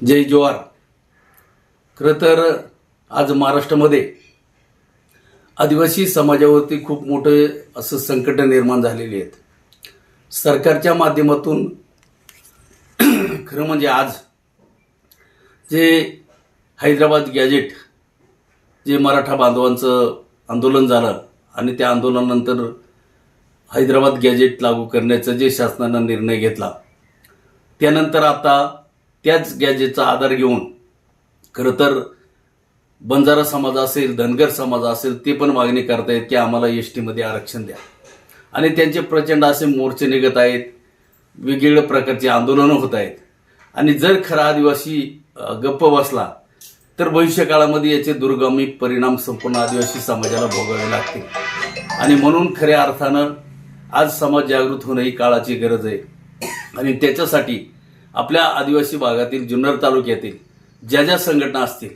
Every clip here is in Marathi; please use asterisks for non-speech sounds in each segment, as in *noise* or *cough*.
जय जोहार. खरं तर आज महाराष्ट्रामध्ये आदिवासी समाजावरती खूप मोठं असं संकट निर्माण झालेली आहेत. सरकारच्या माध्यमातून *clears throat* खरं म्हणजे आज जे हैदराबाद गॅजेट जे मराठा बांधवांचं आंदोलन झालं आणि त्या आंदोलनानंतर हैदराबाद गॅजेट लागू करण्याचा जे शासनानं निर्णय घेतला त्यानंतर आता त्याच गॅजेटचा आधार घेऊन खरं तर बंजारा समाज असेल धनगर समाज असेल ते पण मागणी करतायत की आम्हाला एस टीमध्ये आरक्षण द्या. आणि त्यांचे प्रचंड असे मोर्चे निघत आहेत वेगवेगळ्या प्रकारचे आंदोलनं होत आहेत. आणि जर खरा आदिवासी गप्प बसला तर भविष्यकाळामध्ये याचे दुर्गामी परिणाम संपूर्ण आदिवासी समाजाला भोगावे लागतील. आणि म्हणून खऱ्या अर्थानं आज समाज जागृत होणं ही काळाची गरज आहे. आणि त्याच्यासाठी आपल्या आदिवासी भागातील जुन्नर तालुक्यातील ज्या ज्या संघटना असतील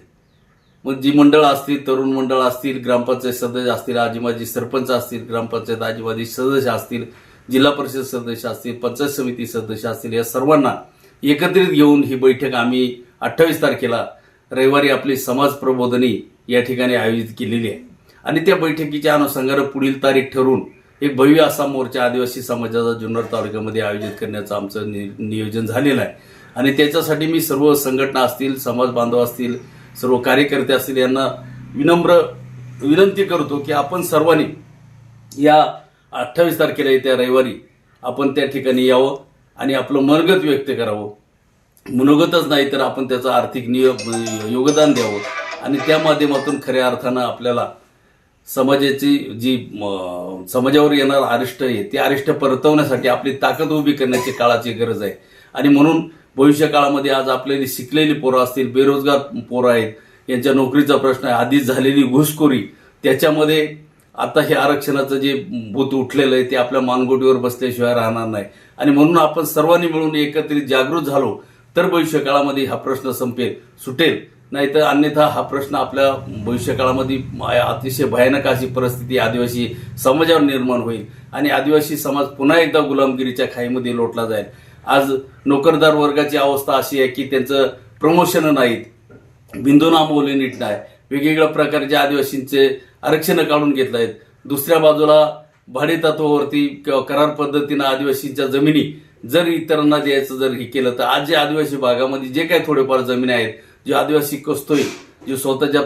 मग जी मंडळं असतील तरुण मंडळ असतील ग्रामपंचायत सदस्य असतील आजीमाजी सरपंच असतील ग्रामपंचायत आजीमाजी सदस्य असतील जिल्हा परिषद सदस्य असतील पंचायत समिती सदस्य असतील या सर्वांना एकत्रित घेऊन ही बैठक आम्ही अठ्ठावीस तारखेला रविवारी आपली समाज प्रबोधनी या ठिकाणी आयोजित केलेली आहे. आणि त्या बैठकीच्या अनुषंगानं पुढील तारीख ठरवून एक भव्य असा मोर्चा आदिवासी समाजाचा जुन्नर तालुक्यामध्ये आयोजित करण्याचं आमचं नि नियोजन झालेलं आहे. आणि त्याच्यासाठी मी सर्व संघटना असतील समाज बांधव असतील सर्व कार्यकर्ते असतील यांना विनम्र विनंती करतो की आपण सर्वांनी या अठ्ठावीस तारखेला येत्या रविवारी आपण त्या ठिकाणी यावं आणि आपलं मनगत व्यक्त करावं. मनोगतच नाही तर आपण त्याचं आर्थिक निय योगदान द्यावं. आणि त्या माध्यमातून खऱ्या अर्थानं आपल्याला समाजाची जी समाजावर येणार अरिष्ट आहे ते अरिष्ट परतवण्यासाठी आपली ताकद उभी करण्याची काळाची गरज आहे. आणि म्हणून भविष्य काळामध्ये आज आपल्याला शिकलेली पोरं असतील बेरोजगार पोरं आहेत यांच्या नोकरीचा प्रश्न आहे आधीच झालेली घुसखोरी त्याच्यामध्ये आता हे आरक्षणाचं जे भूत उठलेलं आहे ते आपल्या मानगोटीवर बसल्याशिवाय राहणार नाही. आणि म्हणून आपण सर्वांनी मिळून एकत्रित जागृत झालो तर भविष्य काळामध्ये हा प्रश्न संपेल सुटेल. नाहीतर अन्यथा हा प्रश्न आपल्या भविष्यकाळामध्ये अतिशय भयानक अशी परिस्थिती आदिवासी समाजावर निर्माण होईल. आणि आदिवासी समाज पुन्हा एकदा गुलामगिरीच्या खाईमध्ये लोटला जाईल. आज नोकरदार वर्गाची अवस्था अशी आहे की त्यांचं प्रमोशन नाहीत. बिंदूनामोली नीट नाही. वेगवेगळ्या प्रकारच्या आदिवासींचे आरक्षण काढून घेतलं आहेत. दुसऱ्या बाजूला भाडेतत्वावरती किंवा करार पद्धतीनं आदिवासींच्या जमिनी जर इतरांना द्यायचं जर हे केलं तर आज जे आदिवासी भागामध्ये जे काही थोडेफार जमिनी आहेत जे आदिवासी कसतोय जे स्वतःच्या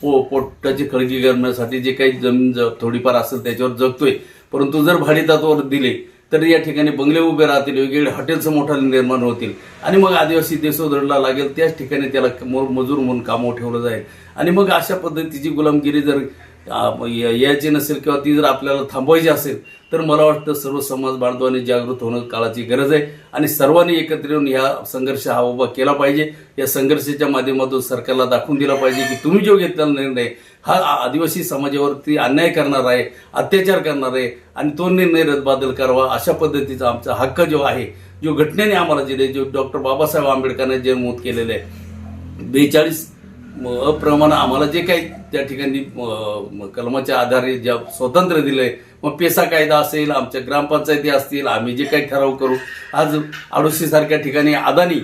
पो पोटाची खळगी करण्यासाठी जे काही जमीन ज- थोडीफार असेल त्याच्यावर जगतोय. परंतु जर भाडेतत्वावर दिले तर या ठिकाणी बंगले उभे राहतील वेगवेगळे हॉटेलचं मोठा निर्माण होतील. आणि मग आदिवासी देशोधडला लागेल त्याच ठिकाणी त्याला मजूर म्हणून कामावर ठेवलं जाईल. आणि मग अशा पद्धतीची गुलामगिरी जर यायची नसेल किंवा ती जर आपल्याला थांबवायची असेल तर मला वाटतं सर्व समाज बांधवांनी जागृत होणं काळाची गरज आहे. आणि सर्वांनी एकत्र येऊन ह्या संघर्ष हा उभा केला पाहिजे. या संघर्षाच्या माध्यमातून सरकारला दाखवून दिला पाहिजे की तुम्ही जो घेतलेला निर्णय हा आदिवासी समाजावरती अन्याय करणार आहे अत्याचार करणार आहे आणि तो निर्णय रद्दबादल करावा अशा पद्धतीचा आमचा हक्क जो आहे जो घटनेने आम्हाला दिले जो डॉक्टर बाबासाहेब आंबेडकरांनी जे नमूद केलेले आहे. बेचाळीस अप्रमाण आम्हाला जे काही त्या ठिकाणी कलमाच्या आधारे ज्या स्वातंत्र्य दिलंय मग पेसा कायदा असेल आमच्या ग्रामपंचायती असतील आम्ही जे काही ठराव करू आज आडोशी सारख्या ठिकाणी अदानी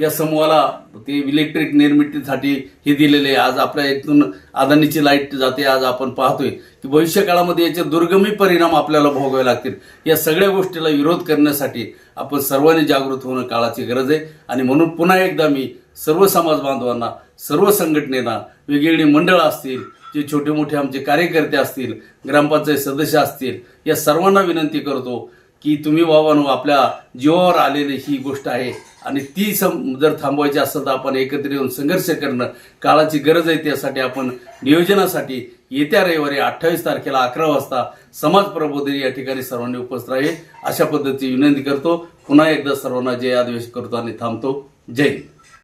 या समूहाला ते इलेक्ट्रिक निर्मितीसाठी हे दिलेले आहे. आज आपल्या इथून अदानीची लाइट जाते आज आपण पाहतोय की भविष्य काळामध्ये याचे दुर्गमी परिणाम आपल्याला भोगावे लागतील या सगळ्या गोष्टीला विरोध करण्यासाठी आपण सर्वांनी जागृत होणं काळाची गरज आहे आणि म्हणून पुन्हा एकदा मी सर्व समाज बांधवांना सर्व संघटनेना वेगवेगळी मंडळं असतील जे छोटे मोठे आमचे कार्यकर्ते असतील ग्रामपंचायत सदस्य असतील या सर्वांना विनंती करतो की तुम्ही बाबांनो आपल्या जीवावर आलेली ही गोष्ट आहे. आणि ती सम जर थांबवायची असेल तर आपण एकत्र येऊन संघर्ष करणं काळाची गरज आहे त्यासाठी आपण नियोजनासाठी येत्या रविवारी अठ्ठावीस तारखेला अकरा वाजता समाज प्रबोधन या ठिकाणी सर्वांनी उपस्थित राहील अशा पद्धतीची विनंती करतो. पुन्हा एकदा सर्वांना जय आदिवेश करतो आणि थांबतो. जय हिंद.